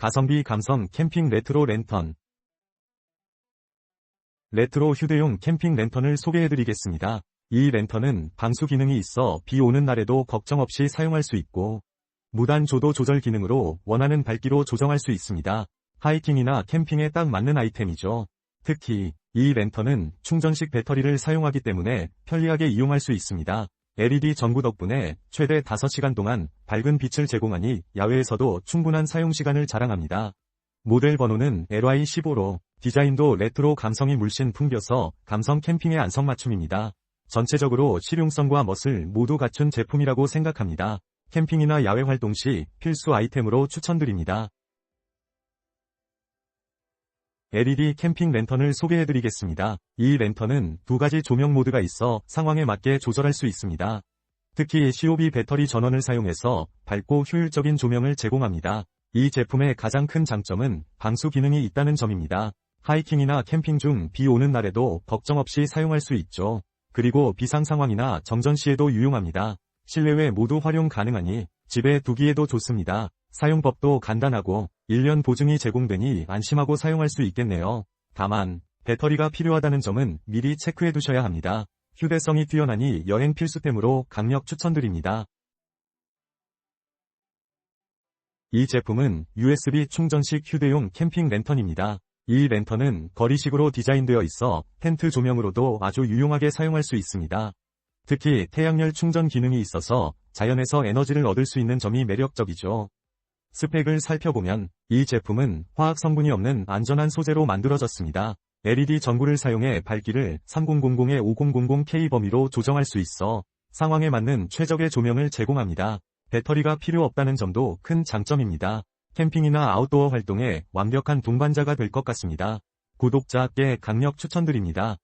가성비 감성 캠핑 레트로 랜턴 레트로 휴대용 캠핑 랜턴을 소개해드리겠습니다. 이 랜턴은 방수 기능이 있어 비 오는 날에도 걱정 없이 사용할 수 있고 무단 조도 조절 기능으로 원하는 밝기로 조정할 수 있습니다. 하이킹이나 캠핑에 딱 맞는 아이템이죠. 특히 이 랜턴은 충전식 배터리를 사용하기 때문에 편리하게 이용할 수 있습니다. LED 전구 덕분에 최대 5시간 동안 밝은 빛을 제공하니 야외에서도 충분한 사용시간을 자랑합니다. 모델 번호는 LY15로 디자인도 레트로 감성이 물씬 풍겨서 감성 캠핑의 안성맞춤입니다. 전체적으로 실용성과 멋을 모두 갖춘 제품이라고 생각합니다. 캠핑이나 야외 활동 시 필수 아이템으로 추천드립니다. LED 캠핑 랜턴을 소개해드리겠습니다. 이 랜턴은 두 가지 조명 모드가 있어 상황에 맞게 조절할 수 있습니다. 특히 COB 배터리 전원을 사용해서 밝고 효율적인 조명을 제공합니다. 이 제품의 가장 큰 장점은 방수 기능이 있다는 점입니다. 하이킹이나 캠핑 중 비 오는 날에도 걱정 없이 사용할 수 있죠. 그리고 비상 상황이나 정전 시에도 유용합니다. 실내외 모두 활용 가능하니 집에 두기에도 좋습니다. 사용법도 간단하고 1년 보증이 제공되니 안심하고 사용할 수 있겠네요. 다만 배터리가 필요하다는 점은 미리 체크해 두셔야 합니다. 휴대성이 뛰어나니 여행 필수템으로 강력 추천드립니다. 이 제품은 USB 충전식 휴대용 캠핑 랜턴입니다. 이 랜턴은 거리식으로 디자인되어 있어 텐트 조명으로도 아주 유용하게 사용할 수 있습니다. 특히 태양열 충전 기능이 있어서 자연에서 에너지를 얻을 수 있는 점이 매력적이죠. 스펙을 살펴보면 이 제품은 화학 성분이 없는 안전한 소재로 만들어졌습니다. LED 전구를 사용해 밝기를 3000에 5000K 범위로 조정할 수 있어 상황에 맞는 최적의 조명을 제공합니다. 배터리가 필요 없다는 점도 큰 장점입니다. 캠핑이나 아웃도어 활동에 완벽한 동반자가 될 것 같습니다. 구독자께 강력 추천드립니다.